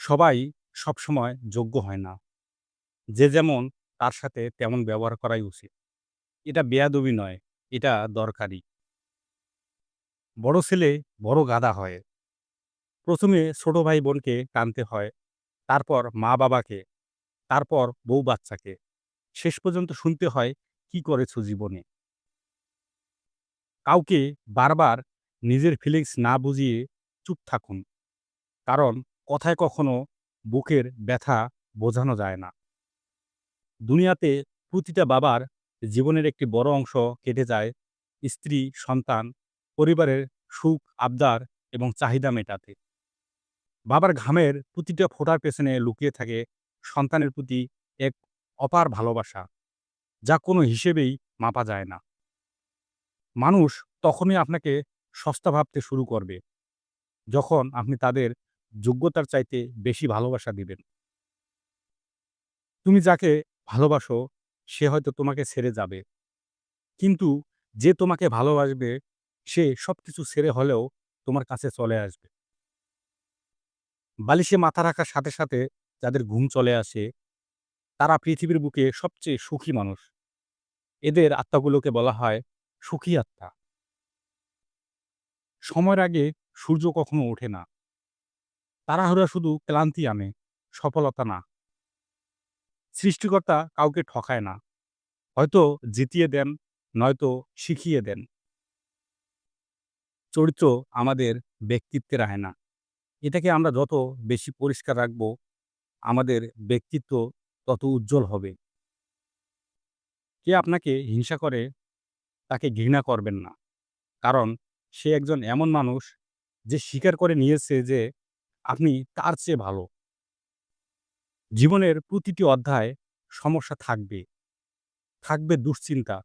সবাই সবসময় যোগ্য হয় না। যে যেমন তার সাথে তেমন ব্যবহার করাই উচিত। এটা বেয়াদবি নয়, এটা দরকারি। বড় ছেলে বড় গাদা হয়। প্রথমে ছোট ভাই-বোনকে টানতে হয়, তারপর মা-বাবাকে, তারপর বউ-বাচ্চাকে। শেষ পর্যন্ত শুনতে হয়, "কি করেছ জীবনে?" কাউকে বারবার নিজের ফিলিংস না বুঝিয়ে চুপ থাকুন। কারণ কথায় কখনো বুকের ব্যথা বোঝানো যায় না। দুনিয়াতে প্রতিটা বাবার জীবনের একটি বড় অংশ কেটে যায় স্ত্রী, সন্তান, পরিবারের সুখ, আবদার এবং চাহিদা মেটাতে। বাবার ঘামের প্রতিটা ফোঁটার পেছনে লুকিয়ে থাকে সন্তানের প্রতি এক অপার ভালোবাসা, যা কোনো হিসেবেই মাপা যায় না। মানুষ তখনই আপনাকে সস্তা ভাবতে শুরু করবে, যখন আপনি তাদের যোগ্যতার চাইতে বেশি ভালোবাসা দিবেন। তুমি যাকে ভালোবাসো, সে হয়তো তোমাকে ছেড়ে যাবে। কিন্তু যে তোমাকে ভালোবাসবে, সে সবকিছু ছেড়ে হলেও তোমার কাছে চলে আসবে। বালিশে মাথা রাখার সাথে, সাথে যাদের ঘুম চলে আসে, তারা পৃথিবীর বুকে সবচেয়ে সুখী মানুষ। এদের আত্মাগুলোকে বলা হয় সুখী আত্মা। সময়ের আগে সূর্য কখনো ওঠে না। তাড়াহুড়া শুধু ক্লান্তি আনে, সফলতা না। সৃষ্টিকর্তা কাউকে ঠকায় না। হয়তো জিতিয়ে দেন, নয়তো শিখিয়ে দেন। চরিত্র আমাদের ব্যক্তিত্বের আয়না। এটাকে আমরা যত বেশি পরিষ্কার রাখব, আমাদের ব্যক্তিত্ব তত উজ্জ্বল হবে। কে আপনাকে হিংসা করে, তাকে ঘৃণা করবেন না। কারণ সে একজন এমন মানুষ, যে স্বীকার করে নিয়েছে যে আপনি তার চেয়ে ভালো। জীবনের প্রতিটি অধ্যায় সমস্যা থাকবে। থাকবে দুশ্চিন্তা।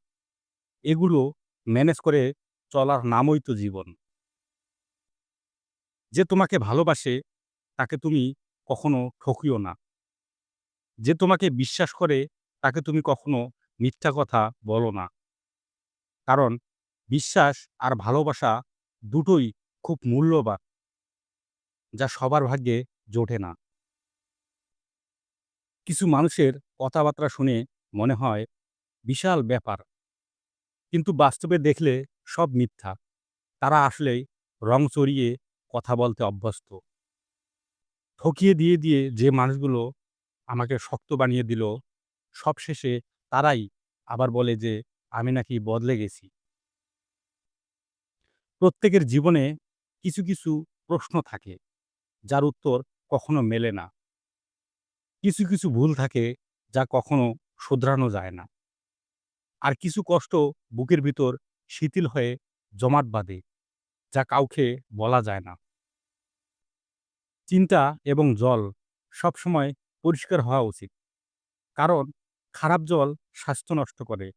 এগুলো ম্যানেজ করে চলার নামই তো জীবন। যে তোমাকে ভালোবাসে, তাকে তুমি কখনো ঠকিও না। যে তোমাকে বিশ্বাস করে, তাকে তুমি কখনো মিথ্যা কথা বলো না। কারণ বিশ্বাস আর ভালোবাসা দুটোই খুব মূল্যবান। যা সবার ভাগ্যে জোটে না। কিছু মানুষের কথাবার্তা শুনে মনে হয় বিশাল ব্যাপার। কিন্তু বাস্তবে দেখলে সব মিথ্যা। তারা আসলেই রং চড়িয়ে কথা বলতে অভ্যস্ত। ঠকিয়ে দিয়ে, দিয়ে যে মানুষগুলো আমাকে শক্ত বানিয়ে দিল, সবশেষে তারাই আবার বলে যে আমি নাকি বদলে গেছি। প্রত্যেকের জীবনে কিছু, কিছু প্রশ্ন থাকে, যার উত্তর কখনো মেলে না। কিছু, কিছু ভুল থাকে, যা কখনো শোধরানো যায় না। আর কিছু কষ্ট বুকের ভিতর শিথিল হয়ে জমাট বাঁধে, যা কাউকে বলা যায় না। চিন্তা এবং জল সবসময় পরিষ্কার হওয়া উচিত। কারণ খারাপ জল স্বাস্থ্য নষ্ট করে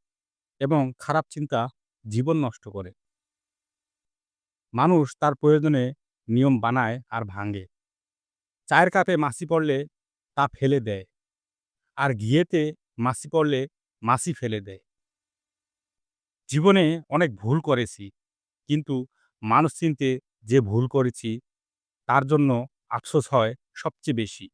এবং খারাপ চিন্তা জীবন নষ্ট করে। মানুষ তার প্রয়োজনে নিয়ম বানায় আর ভাঙে। চায়ের কাপে মাসি পড়লে তা ফেলে দেয়। আর ঘিয়েতে মাসি পড়লে মাসি ফেলে দেয়। জীবনে অনেক ভুল করেছি। কিন্তু মানুষ চিনতে যে ভুল করেছি, তার জন্য আফসোস হয় সবচেয়ে বেশি।